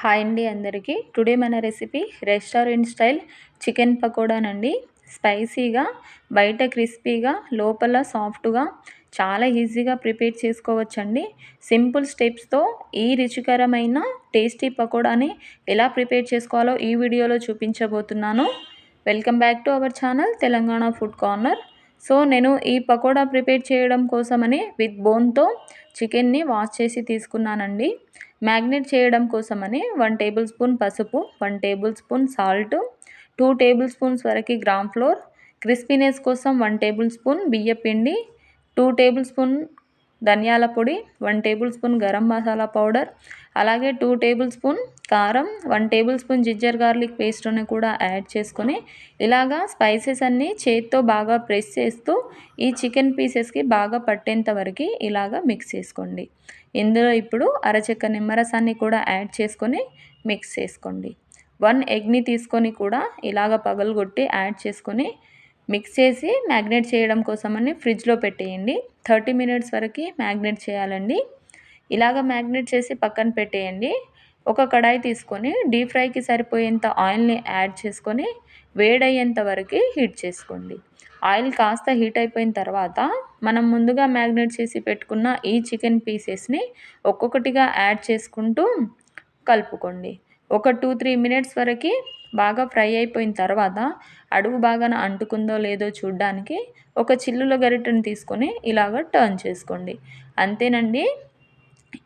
Hi అండి అందరికీ. Today మన రెసిపీ రెస్టారెంట్ స్టైల్ చికెన్ పకోడానండి. స్పైసీగా బయట క్రిస్పీగా లోపల సాఫ్ట్గా చాలా ఈజీగా ప్రిపేర్ చేసుకోవచ్చండి. సింపుల్ స్టెప్స్తో ఈ రుచికరమైన టేస్టీ పకోడాని ఎలా ప్రిపేర్ చేసుకోవాలో ఈ వీడియోలో చూపించబోతున్నాను. Welcome back to our channel Telangana food corner. So నేను ఈ పకోడా ప్రిపేర్ చేయడం కోసమని విత్ బోన్తో చికెన్ని వాష్ చేసి తీసుకున్నానండి. మ్యాగ్నేట్ చేయడం కోసమని వన్ టేబుల్ స్పూన్ పసుపు one tablespoon salt two tablespoons వరకు గ్రామ్ ఫ్లోర్ క్రిస్పీనెస్ కోసం వన్ టేబుల్ స్పూన్ బియ్యపిండి టూ టేబుల్ స్పూన్ ధనియాల పొడి one tablespoon garam masala powder అలాగే టూ టేబుల్ స్పూన్ కారం one tablespoon ginger garlic పేస్ట్ని కూడా యాడ్ చేసుకొని ఇలాగా స్పైసెస్ అన్నీ చేతితో బాగా ప్రెస్ చేస్తూ ఈ చికెన్ పీసెస్కి బాగా పట్టేంత వరకు ఇలాగా మిక్స్ చేసుకోండి. ఇందులో ఇప్పుడు అరచెక్క నిమ్మరసాన్ని కూడా యాడ్ చేసుకొని మిక్స్ చేసుకోండి. వన్ ఎగ్ని తీసుకొని కూడా ఇలాగ పగలగొట్టి యాడ్ చేసుకొని మిక్స్ చేసి మ్యాగ్నేట్ చేయడం కోసమని ఫ్రిడ్జ్లో పెట్టేయండి. థర్టీ మినిట్స్ వరకు మ్యాగ్నేట్ చేయాలండి. ఇలాగ మ్యాగ్నేట్ చేసి పక్కన పెట్టేయండి. ఒక కడాయి తీసుకొని డీప్ ఫ్రైకి సరిపోయేంత ఆయిల్ని యాడ్ చేసుకొని వేడయ్యేంత వరకు హీట్ చేసుకోండి. ఆయిల్ కాస్త హీట్ అయిపోయిన తర్వాత మనం ముందుగా మ్యాగ్నేట్ చేసి పెట్టుకున్న ఈ చికెన్ పీసెస్ని ఒక్కొక్కటిగా యాడ్ చేసుకుంటూ కలుపుకోండి. ఒక టూ త్రీ మినిట్స్ వరకు బాగా ఫ్రై అయిపోయిన తర్వాత అడుగు బాగా అంటుకుందో లేదో చూడ్డానికి ఒక చిల్లుల గరిటెను తీసుకొని ఇలాగ టర్న్ చేసుకోండి. అంతేనండి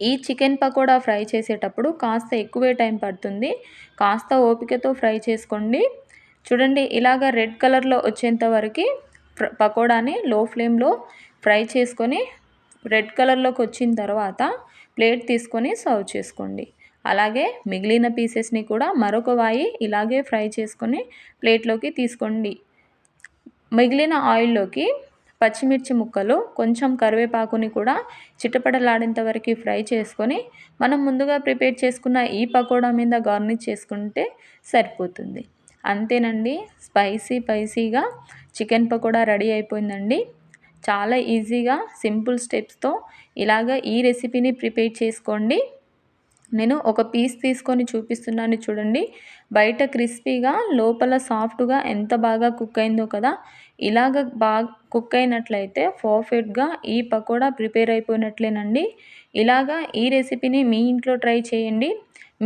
ఈ చికెన్ పకోడా ఫ్రై చేసేటప్పుడు కాస్త ఎక్కువే టైం పడుతుంది. కాస్త ఓపికతో ఫ్రై చేసుకోండి. చూడండి ఇలాగ రెడ్ కలర్లో వచ్చేంత వరకు పకోడాని లో ఫ్లేమ్లో ఫ్రై చేసుకొని రెడ్ కలర్లోకి వచ్చిన తర్వాత ప్లేట్ తీసుకొని సర్వ్ చేసుకోండి. అలాగే మిగిలిన పీసెస్ని కూడా మరొక వాయి ఇలాగే ఫ్రై చేసుకొని ప్లేట్లోకి తీసుకోండి. మిగిలిన ఆయిల్లోకి పచ్చిమిర్చి ముక్కలు కొంచెం కరివేపాకుని కూడా చిట్టపడలాడేంత వరకు ఫ్రై చేసుకొని మనం ముందుగా ప్రిపేర్ చేసుకున్న ఈ పకోడా మీద గార్నిష్ చేసుకుంటే సరిపోతుంది. అంతేనండి స్పైసీ స్పైసీగా చికెన్ పకోడా రెడీ అయిపోయిందండి. చాలా ఈజీగా సింపుల్ స్టెప్స్తో ఇలాగ ఈ రెసిపీని ప్రిపేర్ చేసుకోండి. నేను ఒక పీస్ తీసుకొని చూపిస్తున్నాను చూడండి. బయట క్రిస్పీగా లోపల సాఫ్ట్గా ఎంత బాగా కుక్ అయిందో కదా. ఇలాగ బాగా కుక్ అయినట్లయితే పర్ఫెక్ట్గా ఈ పకోడా ప్రిపేర్ అయిపోయినట్లేనండి. ఇలాగా ఈ రెసిపీని మీ ఇంట్లో ట్రై చేయండి.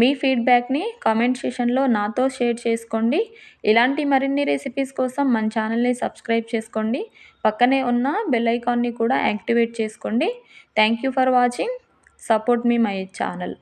మీ ఫీడ్బ్యాక్ని కామెంట్ సెషన్లో నాతో షేర్ చేసుకోండి. ఇలాంటి మరిన్ని రెసిపీస్ కోసం మన ఛానల్ని సబ్స్క్రైబ్ చేసుకోండి. పక్కనే ఉన్న బెల్ ఐకాన్ని కూడా యాక్టివేట్ చేసుకోండి. Thank you for watching. Support me my channel.